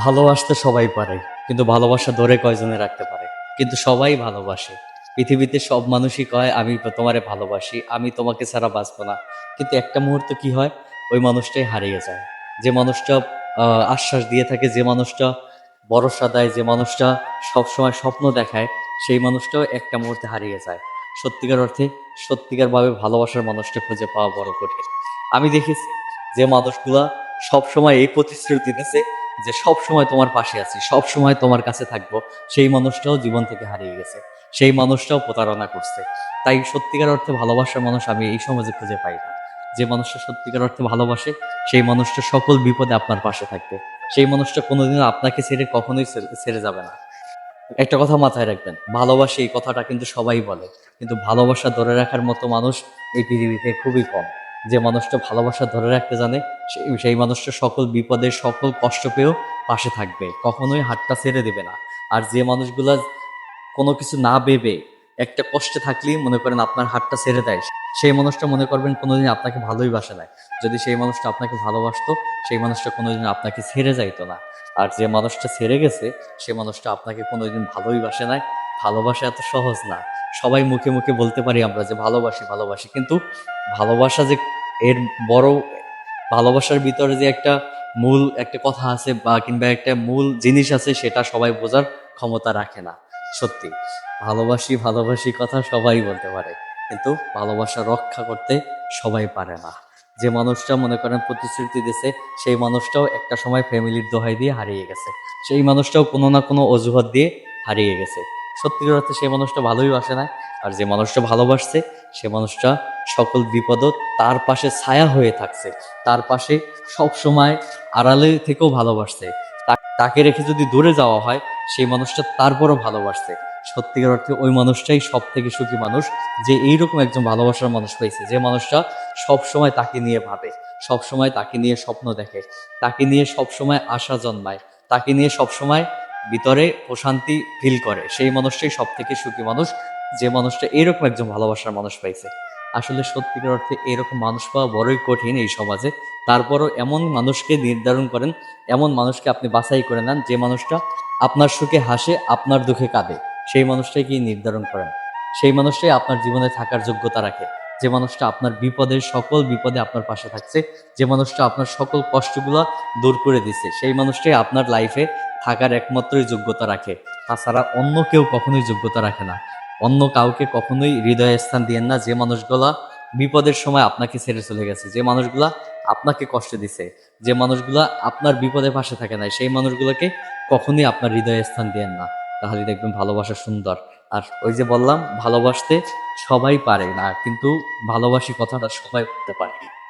ভালোবাসতে সবাই পারে, কিন্তু ভালোবাসা ধরে কয়জনে রাখতে পারে? কিন্তু সবাই ভালোবাসে। পৃথিবীতে সব মানুষই কয়, আমি তোমারে ভালোবাসি, আমি তোমাকে ছাড়া বাঁচবো না। কিন্তু একটা মুহূর্ত কি হয়? ওই মানুষটাই হারিয়ে যায়। যে মানুষটা আশ্বাস দিয়ে থাকে, যে মানুষটা ভরসা দেয়, যে মানুষটা সবসময় স্বপ্ন দেখায়, সেই মানুষটাও একটা মুহূর্তে হারিয়ে যায়। সত্যিকার অর্থে সত্যিকারভাবে ভালোবাসার মানুষটা খুঁজে পাওয়া বড় কঠিন। আমি দেখেছি যে মানুষগুলা সবসময় এই প্রতিশ্রুতি দিতেছে যে সব সময় তোমার পাশে আছি, সব সময় তোমার কাছে থাকব, সেই মানুষটাও জীবন থেকে হারিয়ে গেছে, সেই মানুষটাও প্রতারণা করছে। তাই সত্যিকার অর্থে ভালোবাসার মানুষ আমি এই সমাজে খুঁজে পাই না। যে মানুষটা সত্যিকার অর্থে ভালোবাসে, সেই মানুষটা সকল বিপদে আপনার পাশে থাকবে। সেই মানুষটা কোনোদিনও আপনাকে ছেড়ে কখনোই ছেড়ে যাবে না। একটা কথা মাথায় রাখবেন, ভালোবাসে এই কথাটা কিন্তু সবাই বলে, কিন্তু ভালোবাসা ধরে রাখার মতো মানুষ এই পৃথিবীতে খুবই কম। যে মানুষটা ভালোবাসা ধরে রাখতে জানে সেই মানুষটা সকল বিপদে, সকল কষ্ট পেয়েও পাশে থাকবে। কখনোই হাতটা ছেড়ে দেবে না। আর যে মানুষগুলা কোনো কিছু না ভেবে একটা কষ্টে থাকলেই মনে করেন আপনার হাতটা ছেড়ে দেয়, সেই মানুষটা মনে করবেন কোনোদিন আপনাকে ভালোই বাসে না যদি সেই মানুষটা আপনাকে ভালোবাসতো, সেই মানুষটা কোনোদিন আপনাকে ছেড়ে যাইতো না। আর যে মানুষটা ছেড়ে গেছে, সে মানুষটা আপনাকে কোনোদিন ভালোই বাসে নাই। ভালোবাসা এত সহজ না। সবাই মুখে মুখে বলতে পারি আমরা যে ভালোবাসি ভালোবাসি। কিন্তু ভালোবাসা যে এর বড়, ভালোবাসার ভিতরে যে একটা মূল একটা কথা আছে বা কিংবা একটা মূল জিনিস আছে, সেটা সবাই বোঝার ক্ষমতা রাখে না। সত্যি, ভালোবাসি ভালোবাসি কথা সবাই বলতে পারে। কিন্তু ভালোবাসা রক্ষা করতে সবাই পারে না। যে মানুষটা মনে করেন প্রতিশ্রুতি দিছে, সেই মানুষটাও একটা সময় ফ্যামিলির দোহাই দিয়ে হারিয়ে গেছে। সেই মানুষটাও কোনো না কোনো অজুহাত দিয়ে হারিয়ে গেছে। সত্যিকার অর্থে সেই মানুষটা ভালোই বাসে না। আর যে মানুষটা ভালোবাসছে, সে মানুষটা সকল বিপদও তার পাশে ছায়া হয়ে থাকছে। তার পাশে সব সময় আড়ালে থেকেও ভালোবাসছে। তাকে রেখে যদি দূরে যাওয়া হয়, সেই মানুষটা তারপরও ভালোবাসছে। সত্যিকার অর্থে ওই মানুষটাই সব থেকে সুখী মানুষ, যে এইরকম একজন ভালোবাসার মানুষ পেয়েছে যে মানুষটা সব সময় তাকে নিয়ে ভাবে সব সময় তাকে নিয়ে স্বপ্ন দেখে, তাকে নিয়ে সব সময় আশা জন্মায়, তাকে নিয়ে সব সময় ভিতরে প্রশান্তি ফিল করে। সেই মানুষটাই সব থেকে সুখী মানুষ। যে মানুষটা এরকম একজন ভালোবাসার মানুষ পাইছে। আসলে সত্যিকার অর্থে এরকম মানুষ পাওয়া বড়ই কঠিন এই সমাজে। তারপরও এমন মানুষকে নির্ধারণ করেন, এমন মানুষকে আপনি বাছাই করে নেন যে মানুষটা আপনার সুখে হাসে, আপনার দুঃখে কাঁদে। সেই মানুষটাই কি নির্ধারণ করেন। সেই মানুষটাই আপনার জীবনে থাকার যোগ্যতা রাখে। যে মানুষটা আপনার বিপদের সকল বিপদে আপনার পাশে থাকছে, যে মানুষটা আপনার সকল কষ্টগুলো দূর করে দিচ্ছে সেই মানুষটাই আপনার লাইফে থাকার একমাত্রই যোগ্যতা রাখে। তাছাড়া অন্য কেউ কখনোই যোগ্যতা রাখে না। অন্য কাউকে কখনোই হৃদয়ে স্থান দিয়েন না, যে মানুষগুলা বিপদের সময় আপনাকে ছেড়ে চলে গেছে, যে মানুষগুলা আপনাকে কষ্ট দিছে, যে মানুষগুলা আপনার বিপদে পাশে থাকে না সেই মানুষগুলোকে কখনোই আপনার হৃদয়ে স্থান দিয়েন না। তাহলে দেখবেন ভালোবাসা সুন্দর। আর ওই যে বললাম ভালোবাসতে সবাই পারে না কিন্তু ভালোবাসি কথাটা সবাই বলতে পারে।